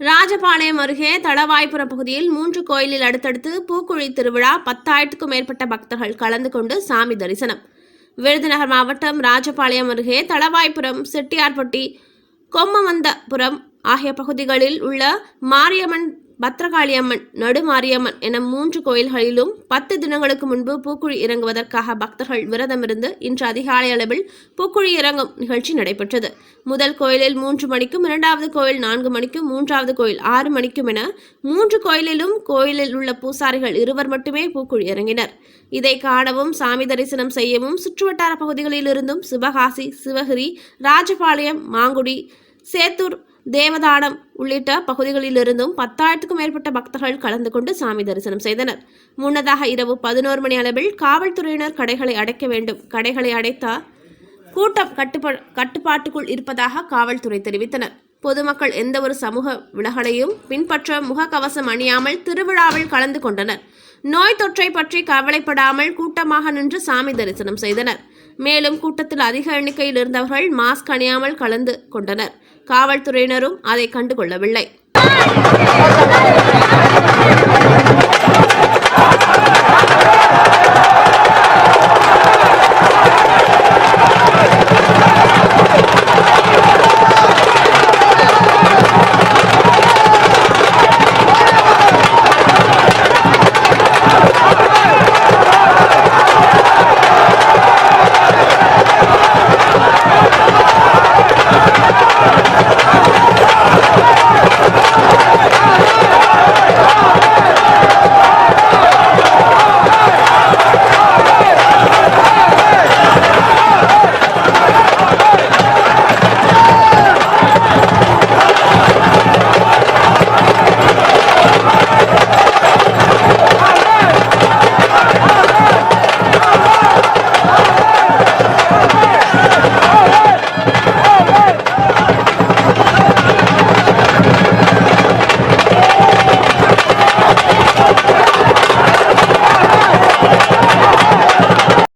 ராஜபாளையம் அருகே தளவாய்புரம் பகுதியில் மூன்று கோயிலில் அடுத்தடுத்து பூக்குழி திருவிழா பத்தாயிரத்துக்கும் மேற்பட்ட பக்தர்கள் கலந்து கொண்டு சாமி தரிசனம். விருதுநகர் மாவட்டம் ராஜபாளையம் அருகே தளவாய்புரம் செட்டியார்பட்டி கொம்மவந்தபுரம் ஆகிய பகுதிகளில் உள்ள மாரியம்மன் பத்ரகாளியம்மன் நடுமாரியம்மன் என மூன்று கோயில்களிலும் பத்து தினங்களுக்கு முன்பு பூக்குழி இறங்குவதற்காக பக்தர்கள் விரதமிருந்து இன்று அதிகாலை அளவில் பூக்குழி இறங்கும் நிகழ்ச்சி நடைபெற்றது. முதல் கோயிலில் மூன்று மணிக்கும் இரண்டாவது கோயில் நான்கு மணிக்கும் மூன்றாவது கோயில் ஆறு மணிக்கும் என மூன்று கோயிலிலும் கோயிலில் உள்ள பூசாரிகள் இருவர் மட்டுமே பூக்குழி இறங்கினர். இதை காணவும் சாமி தரிசனம் செய்யவும் சுற்றுவட்டார பகுதிகளிலிருந்தும் சிவகாசி சிவகிரி ராஜபாளையம் மாங்குடி சேத்தூர் தேவதானம் உள்ளிட்ட பகுதிகளிலிருந்தும் பத்தாயிரத்துக்கும் மேற்பட்ட பக்தர்கள் கலந்து கொண்டு சாமி தரிசனம் செய்தனர். முன்னதாக இரவு பதினோரு மணி அளவில் காவல்துறையினர் கடைகளை அடைக்க வேண்டும். கடைகளை அடைத்தால் கூட்டம் கட்டுப்பா கட்டுப்பாட்டுக்குள் இருப்பதாக காவல்துறை தெரிவித்தனர். பொதுமக்கள் எந்த ஒரு சமூக விலகலையும் பின்பற்ற முகக்கவசம் அணியாமல் திருவிழாவில் கலந்து கொண்டனர். நோய் தொற்றை பற்றி கவலைப்படாமல் கூட்டமாக நின்று சாமி தரிசனம் செய்தனர். மேலும் கூட்டத்தில் அதிக எண்ணிக்கையில் இருந்தவர்கள் மாஸ்க் அணியாமல் கலந்து கொண்டனர். காவல்துறையினரும் அதை கண்டுகொள்ளவில்லை.